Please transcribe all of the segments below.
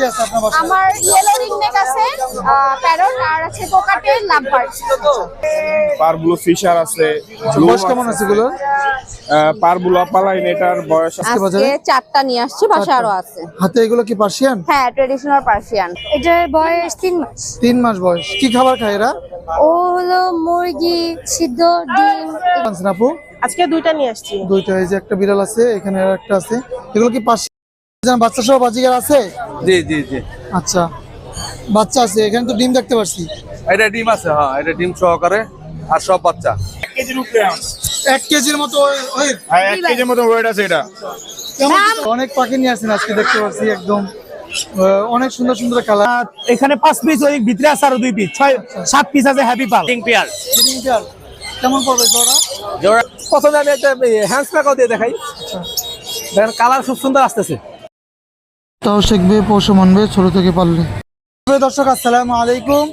পাখি আছে আপনার বাসায়? আমার ইয়েলো রিংনেক আছে প্যারট আর আছে কোকাটেল লাভবার্ড পার ফিশার আছে বয়স কেমন আছে এটার বয়স আছে। আজকে বাজারে? চারটা নিয়ে আসছি বাসা আরও আছে। হাতে এগুলো কি পার্সিয়ান? হ্যাঁ ট্রেডিশনাল পার্সিয়ান এটার বয়স তিন মাস। তিন মাস বয়স। কি খাবার খায় এরা? ও হলো মুরগি সিদ্ধ ডিম। আপু? আজকে দুইটা নিয়ে আসছি। দুইটা এই যে একটা বিড়াল আছে এখানে আর একটা আছে। এগুলো কি পার্সিয়ান? বাচ্চা সহ বাজিগার আছে? জি জি জি। আচ্ছা। বাচ্চা আছে এখানে তো ডিম দেখতে পাচ্ছি এটা ডিম আছে হ্যাঁ এটা ডিম সহকারে আর সব বাচ্চা। কেজির উপরে এক কেজির মতো হ্যাঁ এক কেজির মতো ওয়েট আছে এটা। অনেক পাখি নিয়ে আসেন আজকে দেখতে পাচ্ছি একদম। অনেক সুন্দর সুন্দর কালার। এখানে পাঁচ পিস ওই ভিতরে আছে আরও দুই পিস ছয় সাত পিস আছে হ্যাপি পাল পেয়ার কেমন পড়বে জোড়া? জোড়া প্রথমে আমি একটা হ্যান্ডস প্যাকও দিয়ে দেখাই। দেখেন কালার খুব সুন্দর আসতেছে। তাও শিখবে, পশু মানবে, ছোট থেকে পারলে। দর্শক, আসসালামু আলাইকুম।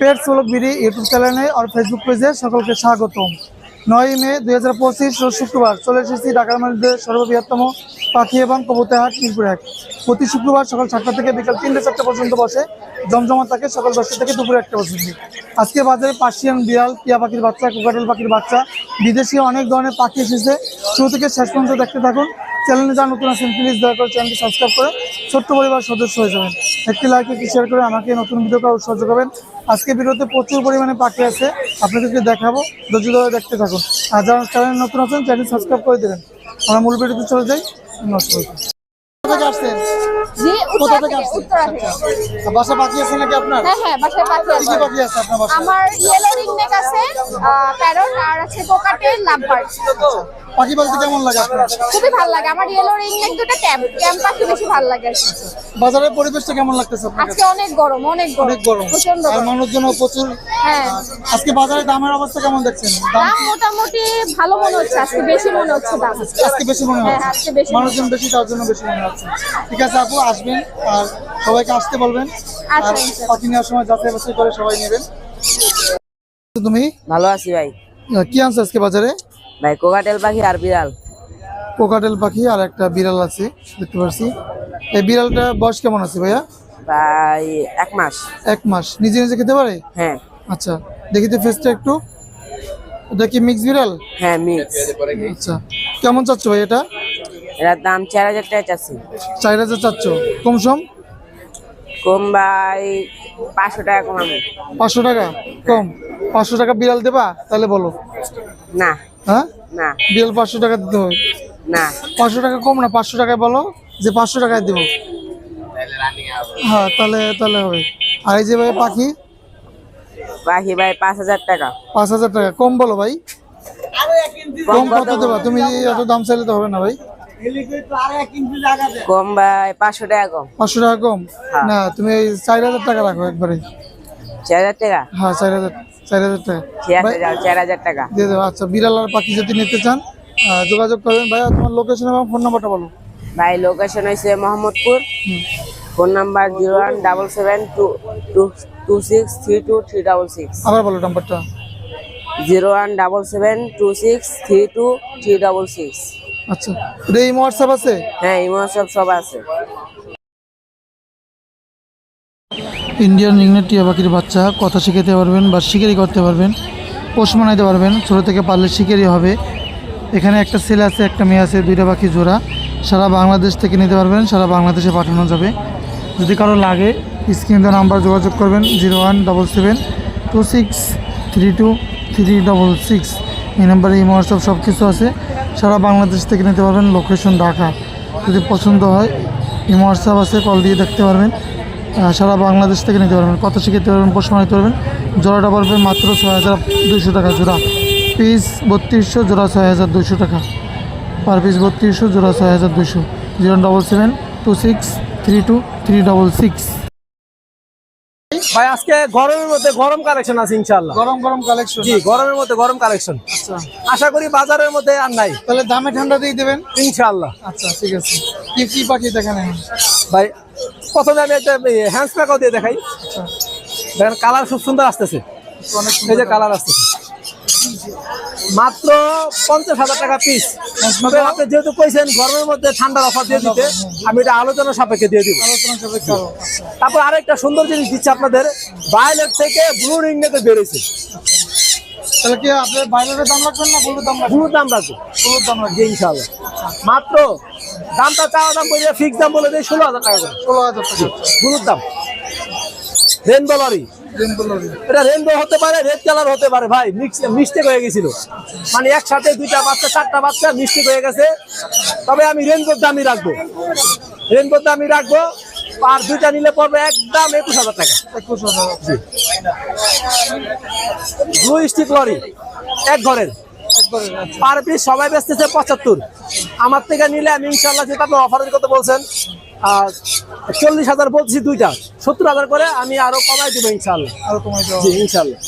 পেট ব্লগ বিডি ইউটিউব চ্যানেলে আর ফেসবুক পেজে সকলকে স্বাগতম। নয় মে দুই হাজার পঁচিশ শুক্রবার চলে এসেছি ঢাকার মধ্যে সর্ববৃহত্তম পাখি এবং কবুতর হাট মিরপুর এক। প্রতি শুক্রবার সকাল সাতটা থেকে বিকাল তিনটে, চারটা পর্যন্ত বসে জমজমা থাকে সকাল দশটা থেকে দুপুর একটা পর্যন্ত। আজকে বাজারে পার্সিয়ান বিড়াল, টিয়া পাখির বাচ্চা, কোকাটেল পাখির বাচ্চা, বিদেশি অনেক ধরনের পাখি এসেছে। শুরু থেকে শেষ পর্যন্ত দেখতে থাকুন। চ্যানেলে যা নতুন আছেন প্লিজ দয়া করে চ্যানেলটি সাবস্ক্রাইব করে ছোট্ট পরিবার সদস্য হয়ে যাবেন। একটি লাইক একটি শেয়ার করে আমাকে নতুন ভিডিও করার উৎসাহ যোগাবেন। আজকে ভিডিওতে প্রচুর পরিমাণে পাখি আছে আপনাদেরকে দেখাবো ধৈর্য ধরে দেখতে থাকুন। আর যারা চ্যানেল নতুন আছেন চ্যানেল সাবস্ক্রাইব করে দেবেন। আমরা মূল ভিডিওতে চলে যাই থেকে আর বাসা পাখি আছে নাকি আপনার? হ্যাঁ হ্যাঁ বাসায় পাখি কি কি আছে। পাখি আছে আপনার আমার ইয়েলো রিংনেক আছে প্যারট আর আছে কোকাটেল লাভবার্ড পাখি বলতে কেমন লাগে খুবই ভালো লাগে। আমার ইয়েলো রিংনেক দুটো ক্যাম্প ক্যাম্প পাখি বেশি ভালো লাগে বাজারের পরিবেশটা কেমন লাগতেছে আপনার আজকে অনেক গরম অনেক গরম অনেক গরম। প্রচণ্ড আর মানুষজন প্রচুর। হ্যাঁ। আজকে বাজারে দামের অবস্থা কেমন দেখছেন? দাম মোটামুটি ভালো মনে হচ্ছে। আজকে বেশি মনে হচ্ছে দাম। আজকে বেশি মনে হ্যাঁ, হচ্ছে আজকে বেশি মানুষজন বেশি তার জন্য বেশি মনে হচ্ছে। ঠিক আছে আপু আসবেন আর সবাইকে আসতে বলবেন। আর পাখি নেওয়ার সময় যাচাই বাছাই করে সবাই নেবেন। তুমি ভালো আছি ভাই। কি আনছো আজকে বাজারে? ভাই কোকাটেল পাখি আর বিড়াল? কোকাটেল পাখি আর একটা বিড়াল আছে দেখতে পাচ্ছি এই বিড়ালটা বয়স কেমন আছে ভাইয়া? ভাই এক মাস। এক মাস। নিজে নিজে খেতে পারে? হ্যাঁ। আচ্ছা দেখি তো ফেসটা একটু। এটা কি মিক্স বিড়াল? হ্যাঁ মিক্স আচ্ছা কেমন চাচ্ছ ভাই এটা? এটার দাম চার হাজার টাকা চাচ্ছি। চার হাজার চাচ্ছ। কম সম? কম ভাই পাঁচশো টাকা কমাবো পাঁচশো টাকা? কম। পাঁচশো টাকা বিড়াল দেবা? তাহলে বলো। না। হ্যাঁ? না। বিড়াল পাঁচশো টাকা দিতে হবে। না। পাঁচশো টাকা কম না পাঁচশো টাকায় বলো যে পাঁচশো টাকায় দেবো। হ্যাঁ তাহলে তাহলে হবে। আর এই যে ভাই পাখি? পাখি ভাই পাঁচ হাজার টাকা। পাঁচ হাজার টাকা। কম বলো ভাই। কম কম কত দেবা? তুমি এত দাম চাইলে তো হবে না ভাই। কম ভাই পাঁচশো টাকা কম। পাঁচশো টাকা কম? না তুমি চার হাজার টাকা রাখো একবারে। চার হাজার টাকা? হ্যাঁ চার হাজার। চার হাজার টাকা। ঠিক আছে ভাই, যাও চার হাজার টাকা। দিয়ে দেবো আচ্ছা বিড়াল আর পাখি যদি নিতে চান যোগাযোগ করবেন। ভাইয়া তোমার লোকেশন এবং ফোন নাম্বারটা বলো। ভাই লোকেশন হয়েছে Mohammadpur. Phone number zero one double seven two two two six three two three double six আবার বলো নাম্বারটা zero one double seven two six three two three double six আচ্ছা এটা এই হোয়াটসঅ্যাপ আছে? হ্যাঁ সব আছে। ইন্ডিয়ান রিংনেট টিয়া পাখির বাচ্চা, কথা শিখাতে পারবেন বা শিকারি করতে পারবেন, পোষ মানাইতে পারবেন। ছোটো থেকে পারলে শিকারি হবে। এখানে একটা ছেলে আছে, একটা মেয়ে আছে, দুইটা পাখি জোড়া। সারা বাংলাদেশ থেকে নিতে পারবেন, সারা বাংলাদেশে পাঠানো যাবে। যদি কারও লাগে, স্ক্রিন দেওয়া নাম্বার যোগাযোগ করবেন, zero one double seven two six three two three double six. এই নাম্বারে এই হোয়াটসঅ্যাপ সব কিছু আছে। সারা বাংলাদেশ থেকে নিতে পারবেন, লোকেশন ঢাকা। যদি পছন্দ হয় এই হোয়াটসঅ্যাপ আছে, কল দিয়ে দেখতে পারবেন। সারা বাংলাদেশ থেকে নিতে পারবেন। কত শিখতে পারবেন প্রশ্ন নিতে পারবেন? জোড়াটা পড়বে মাত্র ছয় হাজার দুশো টাকা জোড়া। পিস বত্রিশশো জোড়া ছয় হাজার দুশো টাকা। পার পিস বত্রিশশো জোড়া ছয় হাজার দুশো zero double seven two six three two three double six. ভাই আজকে গরমের মধ্যে গরম কালেকশন আছে ইনশাল্লাহ গরম গরম কালেকশন। জি গরমের মধ্যে গরম কালেকশন। আচ্ছা। আশা করি বাজারের মধ্যে আর নাই। তাহলে দামে ঠান্ডা দিয়ে দেবেন? ইনশাল্লাহ আচ্ছা ঠিক আছে। কি কি পাখি দেখেন ভাই প্রথমে আমি একটা হ্যান্ডস প্যাকও দিয়ে দেখাই। দেখেন কালার খুব সুন্দর আসতেছে। এই যে কালার আসতেছে। মাত্র পঞ্চাশ হাজার টাকা পিস তবে আপনি যেহেতু কইছেন গরমের মধ্যে ঠান্ডার অফার দিয়ে দিতে আমি এটা আলোচনা সাপেক্ষে দিয়ে দিব। তারপর আরেকটা সুন্দর জিনিস দিচ্ছে আপনাদের। ভায়োলেট থেকে ব্লু রিংনেতে বেরোয়েছে। তাহলে কি আপনার বাইরের দাম রাখবেন না বলুর দাম রাখবেন? দাম রাখব। বলুর দাম রাখবেন। জি ইনশাল্লাহ মাত্র দামটা চাওয়া দাম বলে ফিক্স দাম বলে দেয় ষোলো হাজার টাকা ষোলো হাজার টাকা। ব্লুর দাম। রেনবো লরি এটা রেনবো হতে পারে রেড কালার হতে পারে ভাই। মিস্টেক হয়ে গেছিল। মানে একসাথে দুইটা বাচ্চা চারটা বাচ্চা মিস্টেক হয়ে গেছে। তবে আমি রেনবোর দামই রাখব। রেনবোর দামই রাখব। আর দুইটা নিলে পড়বে একদম একুশ হাজার টাকা। একুশ হাজার ব্লু স্টিক লরি এক ঘরের। আচ্ছা। পার পিস সবাই বেচতেছে পঁচাত্তর। আমার থেকে নিলে আমি ইনশাল্লাহ যেটা আপনি অফারের কথা বলছেন আর চল্লিশ হাজার বলছি দুইটা। সত্তর হাজার করে আমি আরও কমাই দেবো ইনশাল্লাহ আরও কমাই জি ইনশাল্লাহ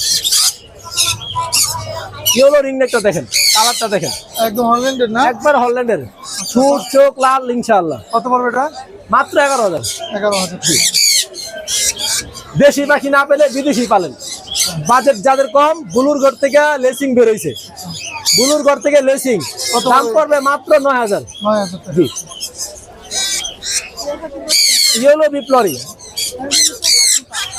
হলো রিংনেকটা দেখেন কালারটা দেখেন। একদম হল্যান্ডের না? একবার হল্যান্ডের সুর চোখ লাল ইনশাল্লাহ কত পড়বে এটা? মাত্র এগারো হাজার। এগারো হাজার। দেশি পাখি না পেলে বিদেশি পালেন। বাজেট যাদের কম বুলুর ঘর থেকে লেসিং বেরোইছে। বুলুর ঘর থেকে লেসিং দাম পড়বে? মাত্র নয় হাজার। জি। Yellow bib lory.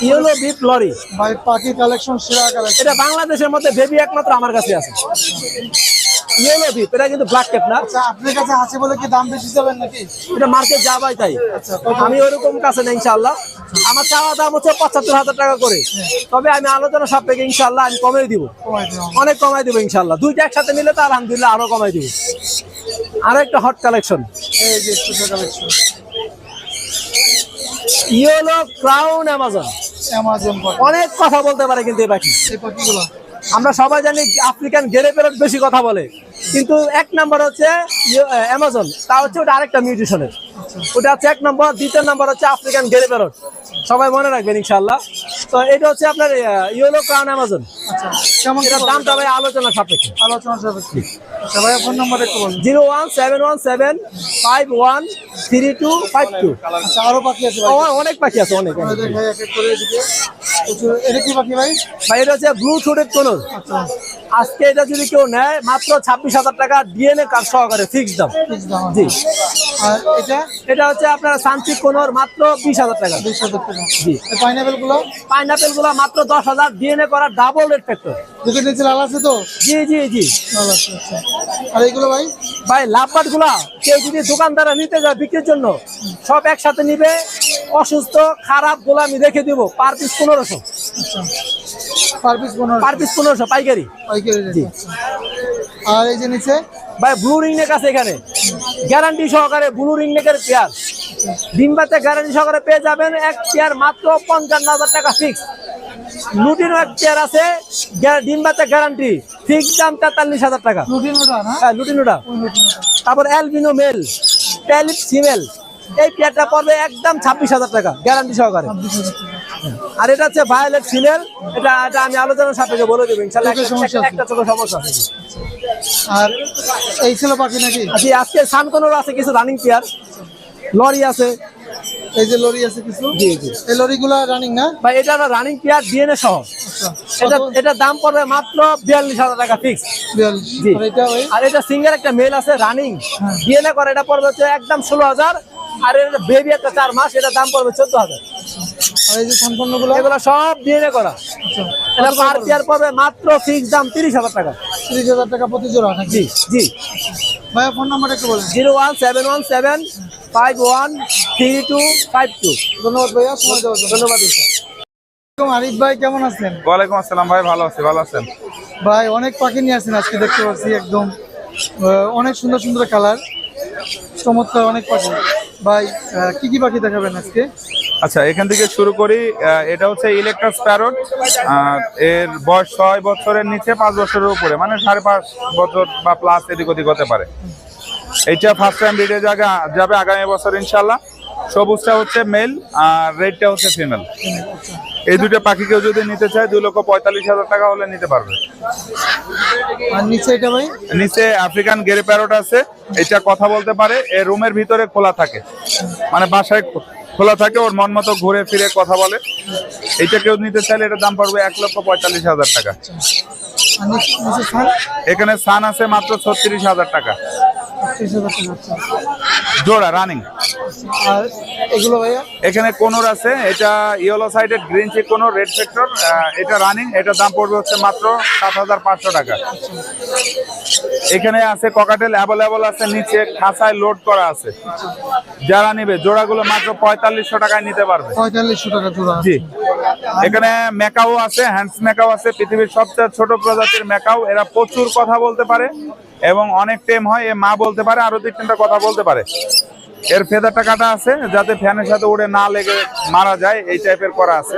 Yellow bib lory. ভাই পাখি কালেকশন সেরা কালেকশন। এটা বাংলাদেশের মধ্যে বেবি একমাত্র আমার কাছে আছে। ইয়েলো বিপ এটা কিন্তু ব্ল্যাক ক্যাপ না। আচ্ছা আপনার কাছে আছে বলে কি দাম বেশি যাবেন নাকি? এটা মার্কেট যা পাই তাই। আমি ওইরকম কাছে নেই ইনশাল্লাহ আমার চাওয়া দাম হচ্ছে পঁচাত্তর হাজার টাকা করে। তবে আমি আলোচনা সাপেক্ষে ইনশাল্লাহ আমি কমে দিব। কমাই অনেক কমাই দিব ইনশাল্লাহ দুইটা একসাথে নিলে তো আলহামদুলিল্লাহ আরও কমাই দিব। আরও একটা hot collection yellow crown Amazon অনেক কথা বলতে পারে কিন্তু এই পাখি। এই পাখিগুলো? আমরা সবাই জানি আফ্রিকান গেরে পেরট বেশি কথা বলে। কিন্তু এক নাম্বার হচ্ছে অ্যামাজন তা হচ্ছে ওটা আরেকটা মিউটিশনের ওটা হচ্ছে এক নম্বর। দ্বিতীয় নাম্বার হচ্ছে আফ্রিকান গেরে পেরট সবাই মনে রাখবেন ইনশাল্লাহ তো এটা হচ্ছে আপনার ইয়েলো ক্রাউন অ্যামাজন আচ্ছা কেমন এটার দামটা ভাই আলোচনা সাপেক্ষে। আলোচনা সাপেক্ষে। ভাই ফোন নাম্বার একটু বলুন। Zero one seven one seven five one three two five two. আচ্ছা আরও পাখি আছে অনেক পাখি আছে অনেক। এটা কি পাখি ভাই? ভাই এটা হচ্ছে ব্লু থ্রোটেড কোনোর আচ্ছা। আজকে এটা যদি কেউ নেয় মাত্র ছাব্বিশ হাজার টাকা ডিএনএ কার্ড সহকারে ফিক্স দাম। জি। আর এটা? এটা হচ্ছে আপনার শান্তি কোনোর মাত্র বিশ হাজার টাকা। বিশ হাজার টাকা। জি। পাইনাপেলগুলো পাইনাপেলগুলো মাত্র দশ হাজার ডিএনএ করা ডাবল রেট ফ্যাক্টর দুটো নিচে লাল আছে তো? জি জি জি। আচ্ছা। আর এইগুলো ভাই? ভাই লাভবাটগুলা কেউ যদি দোকানদারা নিতে যায় বিক্রির জন্য সব একসাথে নিবে অসুস্থ খারাপগুলা আমি রেখে দিব পার পিস পনেরোশো। আচ্ছা। পার পিস পনেরোশো। পাইকারি? পাইকারি। আর এই যে নিচে? ভাই ব্লু আছে এখানে। গ্যারান্টি সহকারে ব্লু রিং নেকের পেয়ার ডিম্বাতে গ্যারান্টি সহকারে পেয়ে যাবেন এক পেয়ার মাত্র পঞ্চান্ন হাজার টাকা ফিক্স এক পেয়ার আছে গ্যারান্টি ফিক্স দাম তেতাল্লিশ হাজার টাকা। হ্যাঁ লুটিনোটা। তারপর অ্যালবিনো মেল ফিমেল এই পেয়ারটা পড়বে একদম ছাব্বিশ হাজার টাকা গ্যারান্টি সহকারে। আর এটা হচ্ছে ভায়োলেট ফিমেল এটা এটা আমি আলোচনার সাপেক্ষে বলে দেবো ইনশাল্লাহ একটা- সমস্যা আছে। আর এই ছিল পাখি নাকি? আচ্ছা আজকে সানকোনোর আছে কিছু রানিং পেয়ার লরি আছে। এই যে লরি আছে কিছু? জি জি। এই লরিগুলা রানিং না? বা এটা রানিং পেয়ার ডিএনএ সহ। আচ্ছা। এটা দাম পড়বে মাত্র বিয়াল্লিশ হাজার টাকা ফিক্স। আর এটা এটা সিঙ্গেল একটা মেল আছে রানিং ডিএনএ করে এটা পড়বে হচ্ছে একদম ষোলো হাজার। আর এটা বেবি একটা চার মাস এটা দাম পড়বে চোদ্দ হাজার। আর এই যে এগুলো সব ডিএনএ করা। আচ্ছা। এটা পার পেয়ার পড়বে মাত্র ফিক্স দাম তিরিশ হাজার টাকা। তিরিশ হাজার টাকা প্রতি জোড়া জি জি। ভাইয়া ফোন নাম্বার একটু বলেন। Zero one seven one seven five one three two five two. ধন্যবাদ ভাইয়া সময় দেওয়ার জন্য। ধন্যবাদ আরিফ ভাই কেমন আছেন? ওয়ালাইকুম আসসালাম ভাই ভালো আছি ভালো আছেন? ভাই অনেক পাখি নিয়ে আসেন আজকে দেখতে পাচ্ছি একদম। আহ, অনেক সুন্দর সুন্দর কালার। চমৎকার অনেক পাখি। ভাই কি কি পাখি দেখাবেন আজকে? আচ্ছা এখান থেকে শুরু করি। এটা হচ্ছে ইলেকট্রাস প্যারট এর বয়স ছয় বছরের নিচে পাঁচ বছরের উপরে মানে সাড়ে পাঁচ বছর বা প্লাস এদিক ওদিক হতে পারে। এইটা ফার্স্ট টাইম রেডে জায়গা যাবে আগামী বছর ইনশাল্লাহ সবুজটা হচ্ছে মেল আর রেডটা হচ্ছে ফিমেল এই দুটো পাখি কেউ যদি নিতে চায় দুই লক্ষ পঁয়তাল্লিশ হাজার টাকা হলে নিতে পারবে। আর নিচে এটা ভাই? নিচে আফ্রিকান গেরে প্যারট আছে এটা কথা বলতে পারে এর রুমের ভিতরে খোলা থাকে। মানে বাসায় খোলা থাকে ওর মন মতো ঘুরে ফিরে কথা বলে। এটা কেউ নিতে চাইলে এটার দাম পড়বে এক লক্ষ পঁয়তাল্লিশ হাজার টাকা। এখানে সান আছে মাত্র ছত্রিশ হাজার টাকা। ত্রিশ হাজার টাকা আচ্ছা। জোড়া রানিং আর এগুলো ভাইয়া? এখানে কোনোর আছে এটা ইয়েলো সাইডেড গ্রিন চিক কোনো রেড সেক্টর এটা রানিং এটা দাম পড়বে হচ্ছে মাত্র সাত হাজার পাঁচশো টাকা। এখানে আছে ককাটেল অ্যাভেলেবল আছে নিচে খাঁচায় লোড করা আছে। যারা নিবে জোড়াগুলো মাত্র পঁয়তাল্লিশশো টাকায় নিতে পারবে। পঁয়তাল্লিশশো টাকা জোড়া। জি। এখানে মেকাও আছে হ্যান্ডস মেকাও আছে পৃথিবীর সবচেয়ে ছোট প্রজাতির মেকাও এরা প্রচুর কথা বলতে পারে এবং অনেক টেম হয় এ মা বলতে পারে আরও দুই তিনটা কথা বলতে পারে। এর ফেদারটা কাটা আছে যাতে ফ্যানের সাথে উড়ে না লেগে মারা যায় এই টাইপের করা আছে।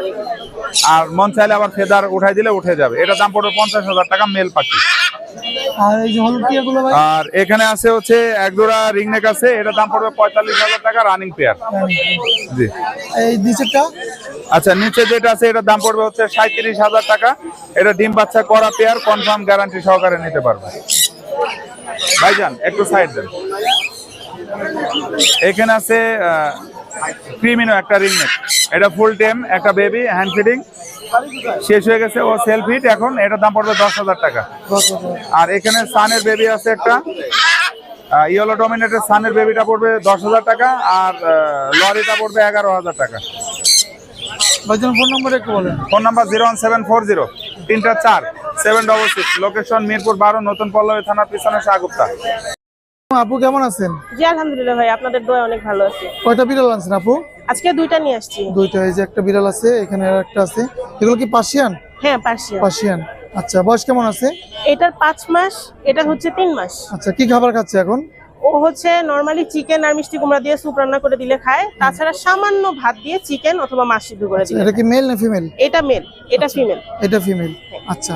আর মন চাইলে আবার ফেদার উঠাই দিলে উঠে যাবে। এটা দাম পড়বে পঞ্চাশ হাজার টাকা মেল পাখি। আর এখানে আছে হচ্ছে এক জোড়া রিংনেক আছে এটা দাম পড়বে পঁয়তাল্লিশ হাজার টাকা রানিং পেয়ার জি। এই নিচেরটা? আচ্ছা নিচে যেটা আছে এটার দাম পড়বে হচ্ছে সাঁত্রিশ হাজার টাকা। এটা ডিম বাচ্চা করা পেয়ার কনফার্ম গ্যারান্টি সহকারে নিতে পারবে। ভাইজান একটু সাইড দেন। এখানে আছে ক্রিমিনো একটা রিংনেট এটা ফুল টেম একটা বেবি হ্যান্ড ফিডিং শেষ হয়ে গেছে ও সেলফ হিট এখন এটার দাম পড়বে দশ হাজার টাকা। আর এখানে সানের বেবি আছে একটা ইয়েলো ডমিনেটের সানের বেবিটা পড়বে দশ হাজার টাকা আর লরিটা পড়বে এগারো হাজার টাকা। ভাইজান ফোন নম্বর একটু বলেন। Phone number zero one seven four zero তিনটা চার seven double six location Mirpur বারো নতুন পল্লবী থানার পিছনে শাহগুপ্তা আপু কেমন আছেন? জি আলহামদুলিল্লাহ ভাই আপনাদের দোয়া অনেক ভালো আছে। কয়টা বিড়াল আনছেন আপু? আজকে দুইটা নিয়ে আসছি। দুইটা এই যে একটা বিড়াল আছে এখানে আর একটা আছে। এগুলো কি পার্সিয়ান? হ্যাঁ পার্সিয়ান। পার্সিয়ান। আচ্ছা বয়স কেমন আছে? এটার পাঁচ মাস এটার হচ্ছে তিন মাস। আচ্ছা কি খাবার খাচ্ছে এখন? ও হচ্ছে নর্মালি চিকেন আর মিষ্টি কুমড়া দিয়ে স্যুপ রান্না করে দিলে খায়। তাছাড়া সামান্য ভাত দিয়ে চিকেন অথবা মাছ সিদ্ধ করে দিলে এটা কি মেল না ফিমেল এটা মেল এটা ফিমেল এটা ফিমেল আচ্ছা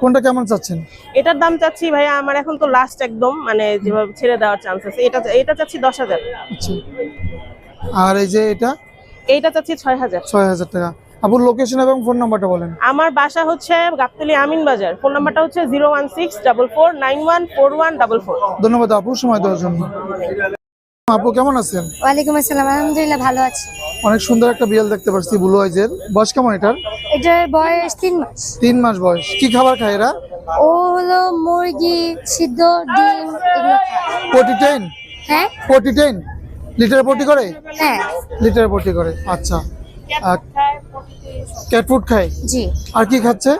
কোনটা কেমন চাচ্ছেন? এটার দাম চাচ্ছি ভাইয়া আমার এখন তো লাস্ট একদম মানে যেভাবে ছেড়ে দেওয়ার চান্স আছে। এটা এটা চাচ্ছি দশ হাজার। আচ্ছা। আর এই যে এটা? এইটা চাচ্ছি ছয় হাজার। ছয় হাজার টাকা। আপুর লোকেশন এবং ফোন নাম্বারটা বলেন। আমার বাসা হচ্ছে গাবতলি আমিন বাজার। ফোন নাম্বারটা হচ্ছে zero one six double four nine one four one double four ধন্যবাদ আপু সময় দেওয়ার জন্য। আপু কেমন আছেন? ওয়ালাইকুম আসসালাম আলহামদুলিল্লাহ ভালো আছি। অনেক সুন্দর একটা বিড়াল দেখতে পাচ্ছি ব্লু আইজের বয়স কেমন এটার? এটার বয়স তিন মাস। তিন মাস বয়স। কি খাবার খায় এরা? ও হলো মুরগি সিদ্ধ ডিম এগুলো। পটি টেন? হ্যাঁ? পটি টেন? লিটার পটি করে? হ্যাঁ। লিটার পটি করে আচ্ছা। ক্যাট ফুড খায়? জি। আর কি খাচ্ছে?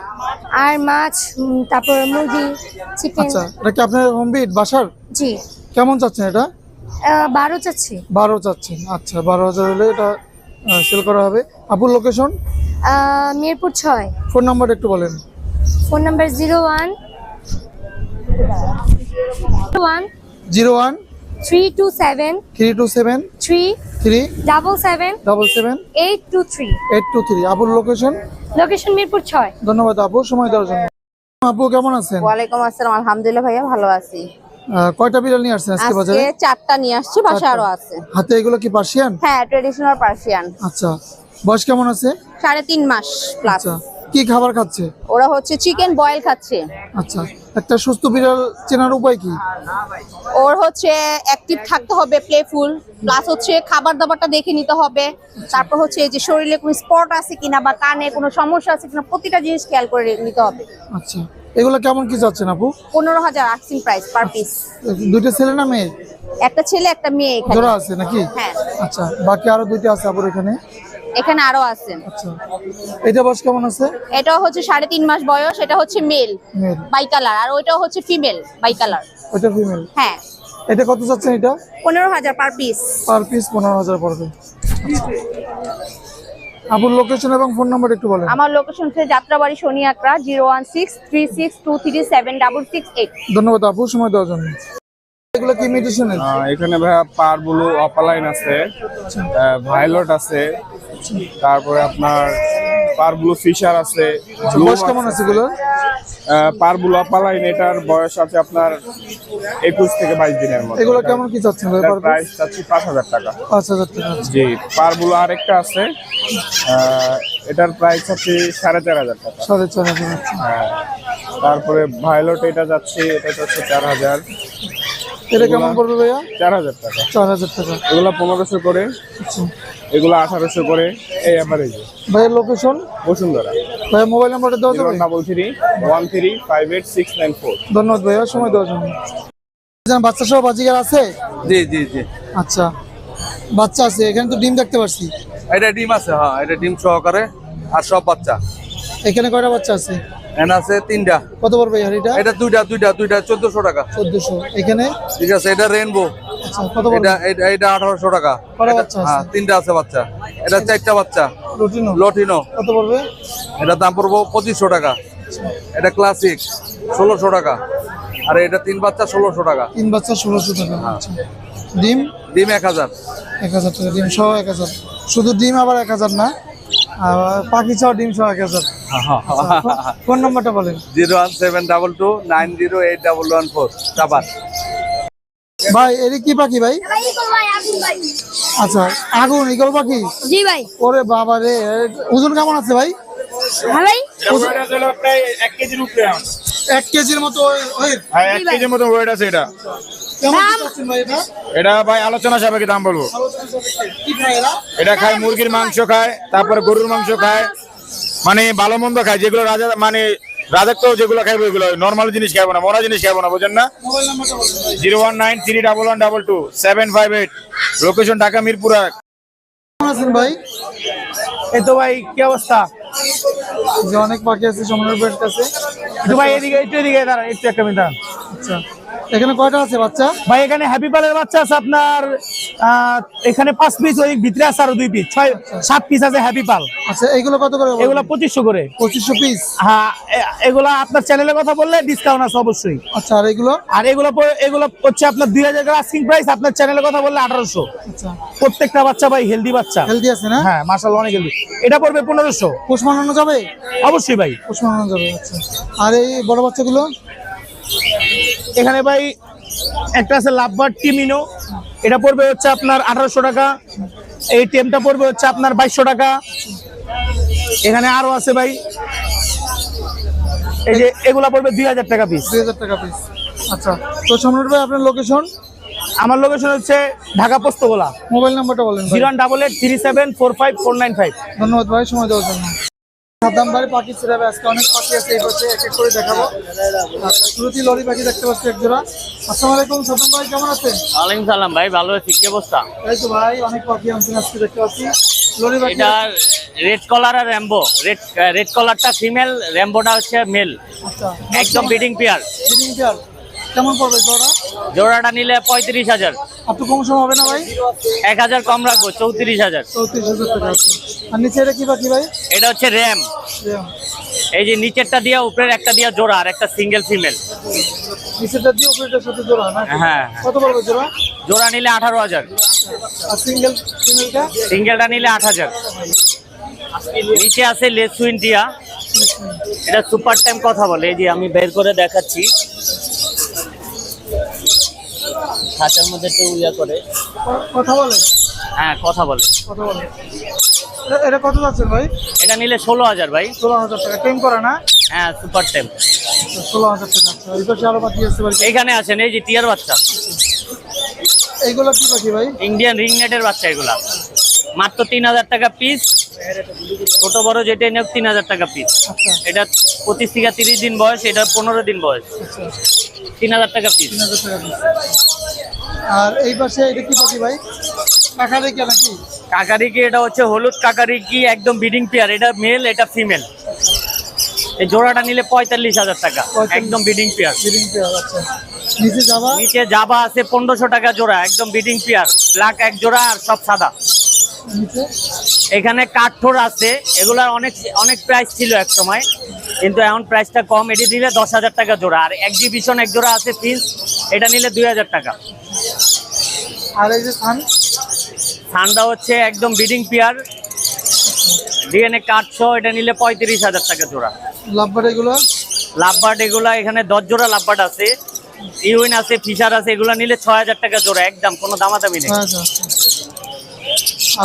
আর মাছ তারপর মুরগি চিকেন আচ্ছা এটা কি আপনার হোম বিট বাসার? জি। কেমন চাচ্ছেন এটা? বারো চাচ্ছি। বারো চাচ্ছেন আচ্ছা বারো হাজার হলে এটা সেল করা হবে। আপুর লোকেশন আহ, মিরপুর ছয়। ফোন নাম্বার একটু বলেন। Phone number zero one one zero one three two seven three two seven three three double seven double seven eight two three eight two three আপুর লোকেশন লোকেশন মিরপুর ছয়। ধন্যবাদ আপু সময় দেওয়ার জন্য। আপু কেমন আছেন? ওয়ালাইকুম আসসালাম আলহামদুলিল্লাহ ভাইয়া ভালো আছি। কয়টা বিড়াল নিয়ে আসছেন আজকে বাজারে? আজকে চারটা নিয়ে আসছি বাসা আরও আছে। হাতে এগুলো কি পার্সিয়ান হ্যাঁ ট্রেডিশনাল পার্সিয়ান আচ্ছা। বয়স কেমন আছে? সাড়ে তিন মাস প্লাস আচ্ছা। কি খাবার খাচ্ছে? ওরা হচ্ছে চিকেন বয়েল খাচ্ছে। আচ্ছা একটা সুস্থ বিড়াল চেনার উপায় কি? ওর হচ্ছে অ্যাক্টিভ থাকতে হবে প্লেফুল প্লাস হচ্ছে খাবার দাবারটা দেখে নিতে হবে। তারপর হচ্ছে যে শরীরে কোনো স্পট আছে কিনা বা কানে কোনো সমস্যা আছে কিনা প্রতিটা জিনিস খেয়াল করে নিতে হবে। আচ্ছা এগুলো কেমন কি চাচ্ছেন আপু? পনেরো হাজার আক্সিং প্রাইস পার পিস দুইটা ছেলে না মেয়ে? একটা ছেলে একটা মেয়ে এখানে। জোড়া আছে নাকি? হ্যাঁ। আচ্ছা বাকি আরও দুইটা আছে আপুর এখানে? এখানে আরও আছে। আচ্ছা। এটা বয়স কেমন আছে? এটা হচ্ছে সাড়ে তিন মাস বয়স এটা হচ্ছে মেল বাই কালার। আর ওইটাও হচ্ছে ফিমেল বাই কালার। ওইটা ফিমেল? হ্যাঁ। এটা কত চাচ্ছেন এটা? পনেরো হাজার পার পিস পার পিস পনেরো হাজার পড়বে। আচ্ছা। আপুর লোকেশন এবং ফোন নাম্বার একটু বলেন। আমার লোকেশন হচ্ছে Jatrabari Shani Akra zero one six three six two three seven double six eight. ধন্যবাদ আপু সময় দেওয়ার জন্য। এগুলো কি ইমিটেশনের আহ, এখানে ভাইয়া পার ব্লু অপালাইন আছে ভাইলট আছে তারপরে আপনার পার ব্লু ফিশার আছে বয়স কেমন আছে। এগুলো আহ, পার ব্লু এটার বয়স আছে আপনার একুশ থেকে বাইশ দিনের মধ্যে এগুলো কেমন কি চাচ্ছেন প্রাইস চাচ্ছি পাঁচ হাজার টাকা। পাঁচ হাজার টাকা। জি পার ব্লু আরেকটা আছে। এটার প্রাইস হচ্ছে সাড়ে চার হাজার টাকা। সাড়ে চার হাজার আচ্ছা। হ্যাঁ তারপরে ভায়োলট এটা যাচ্ছে এটা হচ্ছে চার হাজার। এটা কেমন পড়বে ভাইয়া? চার হাজার টাকা। চার হাজার টাকা। এগুলো পনেরোশো করে আচ্ছা। এগুলো আঠারোশো করে এই অ্যাভারেজে ভাইয়ের লোকেশন বসুন্ধরা। ভাই মোবাইল নাম্বারটা দেওয়া যাবে? Double three one three five eight six nine four ধন্যবাদ ভাইয়া সময় দেওয়ার জন্য। জান, বাচ্চা সহ বাজিকার আছে? জি জি জি। আচ্ছা। বাচ্চা আছে এখানে তো ডিম দেখতে পাচ্ছি এটা ডিম আছে হ্যাঁ এটা ডিম সহকারে আর সব বাচ্চা। এখানে কয়টা বাচ্চা আছে? আছে তিনটা। কত পড়বে হাড়িটা? এটা দুইটা দুইটা দুইটা চোদ্দশো টাকা। চোদ্দশো। এখানে? ঠিক আছে এটা রেনবো আচ্ছা কত এটা এটা আঠারোশো টাকা। হ্যাঁ তিনটা আছে বাচ্চা। এটা চারটা বাচ্চা। লটিনো কত পড়বে? এটা দাম পড়ব পঁচিশশো টাকা। এটা ক্লাসিক ষোলোশো টাকা। আর এটা তিন বাচ্চা ষোলোশো টাকা। তিন বাচ্চা ষোলোশো টাকা। আচ্ছা। ডিম? ডিম এক হাজার। এক হাজার টাকা ডিম সহ এক হাজার। শুধু ডিম আবার এক হাজার না আর পাখি সহ ডিম সহ এক হাজার। আচ্ছা, ফোন নাম্বারটা বলেন। Zero one seven double two nine zero eight double one four চাপার ভাই এর কি পাখি ভাই? আচ্ছা আগুন ইগল পাখি? জি ভাই। ওরে বাবা রে ওজন কেমন আছে ভাই? হ্যাঁ ভাই এক কেজির উপরে এক কেজির মতো ওয়েট হ্যাঁ এক কেজির মতো ওয়েট আছে এটা। এটা? ভাই আলোচনা সাপেক্ষে দাম বলব। এটা খায় মুরগির মাংস খায় তারপরে গরুর মাংস খায় মানে ভালো মন্দ খাই যেগুলো রাজা মানে রাজত্ব যেগুলো খাইবো ওইগুলো নর্মাল জিনিস খাইবো না মরা জিনিস খাইবো না বোঝেন না? Zero one nine three double one double two seven five eight location Dhaka Mirpur এক। আছেন ভাই? এই তো ভাই কি অবস্থা? যে অনেক পাখি আছে সমনের পেট কাছে। একটু ভাই এদিকে একটু এদিকে দাঁড়ান একটু একটা মিনিট দাঁড়ান। আচ্ছা। এখানে কয়টা আছে বাচ্চা? ভাই এখানে হ্যাপি পালের বাচ্চা আছে আপনার এখানে পাঁচ পিস ওই ভিতরে আছে আরও দুই পিস ছয় সাত পিস আছে হ্যাপি পাল আচ্ছা এগুলো কত করে এগুলো পঁচিশশো করে। পঁচিশশো পিস হ্যাঁ এগুলা আপনার চ্যানেলের কথা বললে ডিসকাউন্ট আছে অবশ্যই। আচ্ছা আর এগুলো? আর এগুলো এগুলো হচ্ছে আপনার দুই হাজার আস্কিং প্রাইস আপনার চ্যানেলের কথা বললে আঠারোশো। আচ্ছা। প্রত্যেকটা বাচ্চা ভাই হেলদি বাচ্চা। হেলদি আছে না? হ্যাঁ মার্শাল অনেক হেলদি এটা পড়বে পনেরোশো। পোষ মানানো যাবে? অবশ্যই ভাই। পোষ মানানো যাবে আচ্ছা। আর এই বড় বাচ্চাগুলো? এখানে ভাই একটা আছে লাভবার টিমিনো এটা পড়বে হচ্ছে আপনার আঠারোশো টাকা। এই টেমটা পড়বে হচ্ছে আপনার বাইশশো টাকা। এখানে আরও আছে ভাই। এই যে এগুলা পড়বে দুই হাজার টাকা পিস দুই হাজার টাকা পিস আচ্ছা তো সম্রাট ভাই আপনার লোকেশন আমার লোকেশন হচ্ছে ঢাকা পোস্তগোলা। মোবাইল নাম্বারটা বলেন। Zero double eight three seven four five four nine five. ধন্যবাদ ভাই সময় দেওয়ার জন্য। পাখি আজকে অনেক পাখি আছে এই পাশে এক এক করে দেখাবো। আচ্ছা শুরুতেই লরি পাখি দেখতে পাচ্ছি এক জোড়া। আসসালামু আলাইকুম সাদ্দাম ভাই কেমন আছেন? ওয়ালাইকুম সালাম ভাই ভালো আছি কি অবস্থা? এই তো ভাই অনেক পাখি আনছেন আজকে দেখতে পাচ্ছি। লরি পাখি এটা রেড কলার আর র্যাম্বো রেড রেড কলারটা ফিমেল র্যাম্বোটা হচ্ছে মেল আচ্ছা একদম বিডিং পেয়ার চার কেমন পড়বে জোড়া? জোড়াটা নিলে পঁয়ত্রিশ হাজার। একটু কম সময় হবে না ভাই? এক হাজার কম রাখব চৌত্রিশ হাজার। চৌত্রিশ হাজার টাকা আর নিচে এটা কি পাখি ভাই? এটা হচ্ছে র্যাম। এই যে নিচেরটা দিয়ে উপরের একটা দিয়ে জোড়া আর একটা সিঙ্গেল ফিমেল। নিচেটা দিয়ে উপরেটার সাথে জোড়া না? হ্যাঁ। কত পড়বে জোড়া? জোড়া নিলে আঠারো হাজার। আর সিঙ্গেল ফিমেলটা? সিঙ্গেলটা নিলে আট হাজার। নিচে আছে লেসুইন টিয়া এটা সুপার টাইম কথা বলে এই যে আমি বের করে দেখাচ্ছি। খাঁচার মধ্যে একটু ইয়া করে। কথা বলে হ্যাঁ কথা বলে। কথা বলে এটা- কত যাচ্ছে ভাই? এটা নিলে ষোলো হাজার ভাই। ষোলো হাজার টাকা। টেম করা না? হ্যাঁ সুপার টাইম ষোলো হাজার টাকা। এই পাশে আরও পাখি আসতে পারি এইখানে আছেন এই যে টিয়ার বাচ্চা। এইগুলো কি পাখি ভাই? ইন্ডিয়ান রিং নেটের বাচ্চা এগুলা। মাত্র তিন হাজার টাকা পিস ছোট বড় যেটা নেব তিন হাজার টাকা পিস আচ্ছা। এটা পঁচিশ থেকে তিরিশ দিন বয়স এটা পনেরো দিন বয়স। আচ্ছা। তিন হাজার টাকা পিস তিন হাজার টাকা piece। আর এই পাশে এটা কি পাখি ভাই? টাকা রেখে নাকি? কাকারিকি এটা হচ্ছে হলুদ কাকারিকি একদম বিডিং পেয়ার এটা মেল এটা ফিমেল এই জোড়াটা নিলে পঁয়তাল্লিশ হাজার টাকা। 45 একদম বিডিং পেয়ার বিডিং পেয়ার আচ্ছা। নিচে যাবা নিচে জাবা আছে পনেরোশো টাকা জোড়া একদম বিডিং পেয়ার ব্ল্যাক এক জোড়া আর সব সাদা। এখানে কাঠঠোর আছে। এগুলার অনেক অনেক প্রাইস ছিল এক সময় কিন্তু এখন প্রাইসটা কম। এটি দিলে দশ হাজার টাকা জোড়া। আর এক্সিবিশন এক জোড়া আছে পিস এটা নিলে দুই হাজার টাকা। আর এই যে থান ঠান্ডা হচ্ছে একদম বিডিং পেয়ার ডিএনএ কাঠশো এটা নিলে পঁয়ত্রিশ হাজার টাকা জোড়া। লাভবার এগুলো? লাভবার্ড এগুলা এখানে দশ জোড়া লাভবার্ড আছে। ইউইন আছে ফিশার আছে এগুলা নিলে ছয় হাজার টাকা জোড়া। একদম কোনো দামাদামি নেই।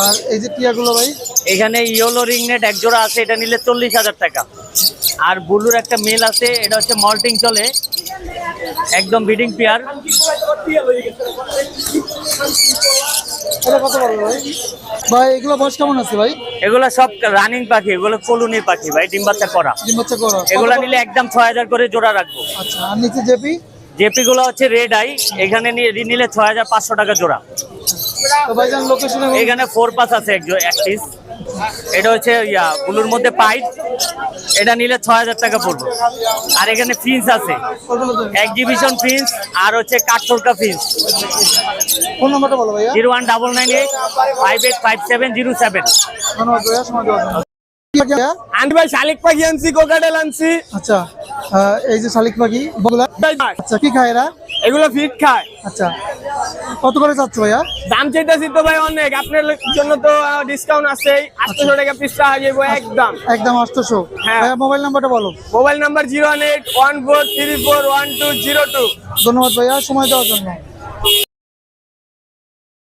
আর এই যে টিয়াগুলো ভাই? এখানে ইয়েলো রিং নেট এক জোড়া আছে এটা নিলে চল্লিশ হাজার টাকা। আর ব্লুর একটা মেল আছে এটা হচ্ছে মল্টিং চলে। একদম বিডিং পেয়ার। এটা কত পারবে ভাই? ভাই এগুলো বয়স কেমন আছে ভাই? এগুলো সব রানিং পাখি এগুলো পাখি ভাই ডিম বাচ্চা করা। ডিম বাচ্চা করা। এগুলো নিলে একদম হাজার করে জোড়া রাখব। আচ্ছা আর নিচে জেপি? জেপি গুলো হচ্ছে রেড আই এখানে নিয়ে নিলে ছয় হাজার পাঁচশো টাকা জোড়া। এখানে ফোর পাস আছে এক জো- এক পিস এটা হচ্ছে ইয়া ব্লুর মধ্যে পাইপ এটা নিলে ছয় হাজার টাকা পড়বে। আর এখানে ফিন্স আছে। এক্সিবিশন ফিন্স আর হচ্ছে কাঠোরকা ফিন্স ফোন নাম্বারটা বলো ভাইয়া। Zero one double nine eight five eight five seven zero seven. ধন্যবাদ ভাইয়া সময় দেওয়ার জন্য। ভাই শালিক পাখি আনছি কোকাটেল আনছি। আচ্ছা। এই যে শালিক পাখি বগলা আচ্ছা কি খায় এরা? এগুলো ফিট খায়। আচ্ছা কত করে চাচ্ছ ভাইয়া? দাম চাইতেছি তো ভাই অনেক। আপনার জন্য তো ডিসকাউন্ট আছে আটশো টাকা পিস হয়ে যাব একদম। একদম আটশোশো। হ্যাঁ। মোবাইল নাম্বারটা বলো। Mobile number zero one eight one four three four one two zero two ধন্যবাদ ভাইয়া সময় দেওয়ার জন্য।